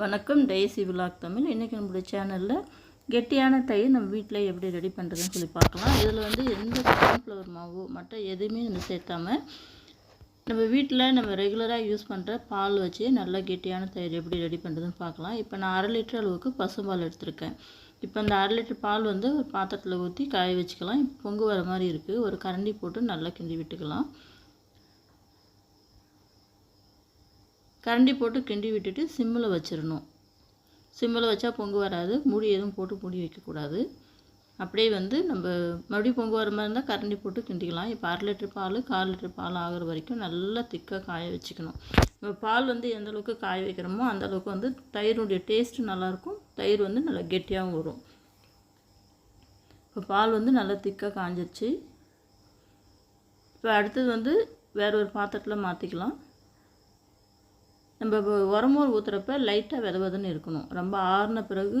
வணக்கம் daisy vlog Tamil. இன்றைக்கி நம்மளுடைய சேனலில் கெட்டியான தயிர் நம்ம வீட்டில் எப்படி ரெடி பண்ணுறதுன்னு சொல்லி பார்க்கலாம். இதில் வந்து எந்த கார்ன்ஃப்ளவர் மாவு மற்ற எதுவுமே நம்ம சேர்த்தாம நம்ம வீட்டில் நம்ம ரெகுலராக யூஸ் பண்ணுற பால் வச்சு நல்லா கெட்டியான தயிர் எப்படி ரெடி பண்ணுறதுன்னு பார்க்கலாம். இப்போ நான் அரை லிட்டர் அளவுக்கு பசும்பால் எடுத்திருக்கேன். இப்போ அந்த அரை லிட்டர் பால் வந்து ஒரு பாத்திரத்தில் ஊற்றி காய வச்சுக்கலாம். இப்போ பொங்கு வர மாதிரி இருக்குது ஒரு கரண்டி போட்டு நல்லா கிண்டி விட்டுக்கலாம். கரண்டி போட்டு கிண்டி விட்டுட்டு சிம்மில் வச்சிடணும். சிம்மில் வச்சா பொங்கு வராது. மூடி எதுவும் போட்டு மூடி வைக்கக்கூடாது. அப்படியே வந்து நம்ம மறுபடியும் பொங்கு வர மாதிரி இருந்தால் கரண்டி போட்டு கிண்டிக்கலாம். இப்போ அரை லிட்டர் பால் கால் லிட்டர் பால் ஆகிற வரைக்கும் நல்லா திக்காக காய வச்சுக்கணும். நம்ம பால் வந்து எந்த அளவுக்கு காய வைக்கிறோமோ அந்த அளவுக்கு வந்து தயிருடைய டேஸ்ட்டு நல்லாயிருக்கும். தயிர் வந்து நல்லா கெட்டியாகவும் வரும். இப்போ பால் வந்து நல்லா திக்காக காஞ்சிருச்சு. இப்போ அடுத்தது வந்து வேறு ஒரு பாத்திரத்தில் மாற்றிக்கலாம் நம்ம உரமோர் ஊற்றுறப்ப லைட்டாக விதவதுன்னு இருக்கணும். ரொம்ப ஆறின பிறகு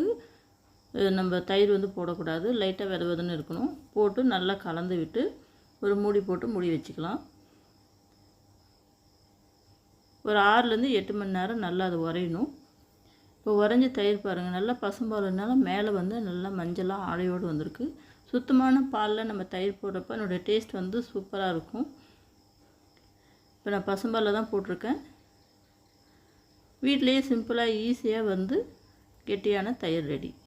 நம்ம தயிர் வந்து போடக்கூடாது. லைட்டாக விதவதுன்னு இருக்கணும். போட்டு நல்லா கலந்து விட்டு ஒரு மூடி போட்டு மூடி வச்சுக்கலாம். ஒரு ஆறுலேருந்து எட்டு மணி நேரம் நல்லா அது உரையணும். இப்போ உறைஞ்சி தயிர் பாருங்கள் நல்லா பசும்பாலுனால மேலே வந்து நல்லா மஞ்சளாக ஆலையோடு வந்திருக்கு. சுத்தமான பாலில் நம்ம தயிர் போடுறப்ப என்னோடய டேஸ்ட் வந்து சூப்பராக இருக்கும். இப்போ நான் பசும்பாலில் தான் போட்டிருக்கேன். வீட்டிலேயே சிம்பிளாக ஈஸியாக வந்து கெட்டியான தயிர் ரெடி